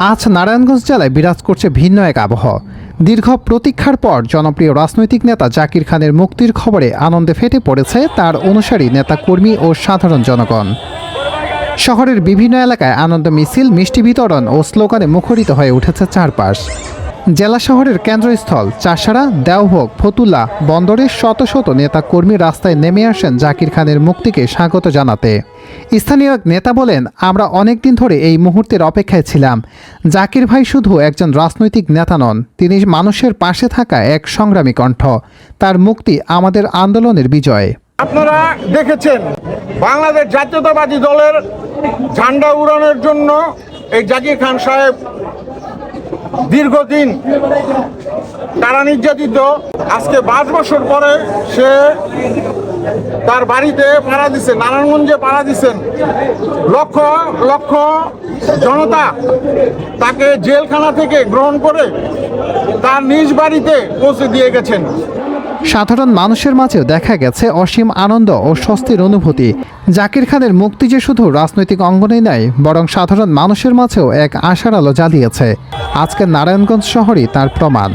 আজ নারায়ণগঞ্জ জেলায় বিরাজ করছে ভিন্ন এক আবহাওয়া। দীর্ঘ প্রতীক্ষার পর জনপ্রিয় রাজনৈতিক নেতা জাকির খানের মুক্তির খবরে আনন্দে ফেটে পড়েছে তার অনুসারী নেতা কর্মী ও সাধারণ জনগণ। শহরের বিভিন্ন এলাকায় আনন্দ মিছিল, মিষ্টি বিতরণ ও স্লোগানে মুখরিত হয়ে উঠেছে চারপাশ। জেলা শহরের কেন্দ্রস্থল চাষারা দেওভোগ ফতুল্লা বন্দরের শত শত নেতা কর্মী রাস্তায় নেমে আসেন জাকির খানের মুক্তিকে স্বাগত জানাতে। স্থানীয় এক নেতা বলেন, আমরা অনেক দিন ধরে এই মুহূর্তের অপেক্ষায় ছিলাম। জাকির ভাই শুধু একজন রাজনৈতিক নেতা নন, তিনি মানুষের পাশে থাকা এক সংগ্রামী কণ্ঠ। তার মুক্তি আমাদের আন্দোলনের বিজয়। আপনারা দেখেছেন, বাংলাদেশ জাতীয়তাবাদী দলের ঝান্ডা উড়ানোর জন্য এই জাকির খান সাহেব দীর্ঘদিন তারা নির্যাতিত। আজকে পাঁচ বছর পরে সে তার বাড়িতে পাড়া দিচ্ছেন নারায়ণগঞ্জে পাড়া দিচ্ছেন লক্ষ লক্ষ জনতা তাকে জেলখানা থেকে গ্রহণ করে তার নিজ বাড়িতে পৌঁছে দিয়ে গেছেন। সাধারণ মানুষের মাঝেও দেখা গেছে অসীম আনন্দ ও স্বস্তির অনুভূতি। জাকির খানের মুক্তি যে শুধু রাজনৈতিক অঙ্গনেই নয় বরং সাধারণ মানুষের মাঝেও এক আশার আলো জ্বালিয়েছে। আজকের নারায়ণগঞ্জ শহরই তার প্রমাণ।